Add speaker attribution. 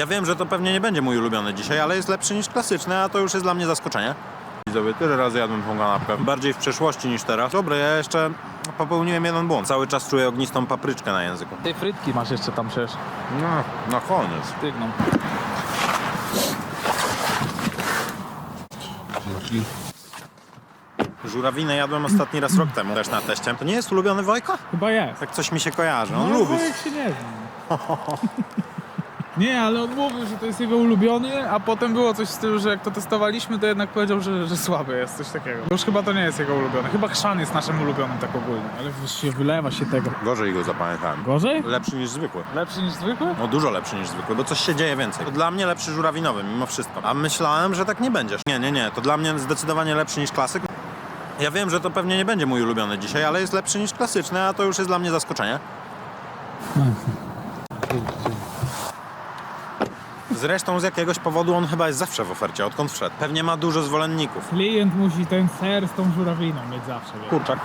Speaker 1: Ja wiem, że to pewnie nie będzie mój ulubiony dzisiaj, ale jest lepszy niż klasyczny, a to już jest dla mnie zaskoczenie. Widzowie, tyle razy jadłem tą kanapkę. Bardziej w przeszłości niż teraz. Dobra, ja jeszcze popełniłem jeden błąd. Cały czas czuję ognistą papryczkę na języku.
Speaker 2: Tej frytki masz jeszcze tam przecież.
Speaker 1: No, na koniec.
Speaker 2: Stygną.
Speaker 1: Żurawinę jadłem ostatni raz rok temu, też na teście. To nie jest ulubiony Wojka?
Speaker 2: Chyba jest.
Speaker 1: Tak coś mi się kojarzy. On
Speaker 2: no,
Speaker 1: lubi.
Speaker 2: Wojek się nie zna. Nie, ale on mówił, że to jest jego ulubiony, a potem było coś z tyłu, że jak to testowaliśmy, to jednak powiedział, że, że słaby jest, coś takiego. Już chyba to nie jest jego ulubiony. Chyba chrzan jest naszym ulubionym tak ogólnie. Ale się wylewa się tego.
Speaker 1: Gorzej go zapamiętałem.
Speaker 2: Gorzej?
Speaker 1: Lepszy niż zwykły.
Speaker 2: Lepszy niż zwykły?
Speaker 1: No dużo lepszy niż zwykły, bo coś się dzieje więcej. To dla mnie lepszy żurawinowy, mimo wszystko. A myślałem, że tak nie będzie. Nie, nie, nie. To dla mnie zdecydowanie lepszy niż klasyk. Ja wiem, że to pewnie nie będzie mój ulubiony dzisiaj, ale jest lepszy niż klasyczny, a to już jest dla mnie zaskoczenie. Zresztą z jakiegoś powodu on chyba jest zawsze w ofercie, odkąd wszedł. Pewnie ma dużo zwolenników.
Speaker 2: Klient musi ten ser z tą żurawiną mieć zawsze.
Speaker 1: Kurczak.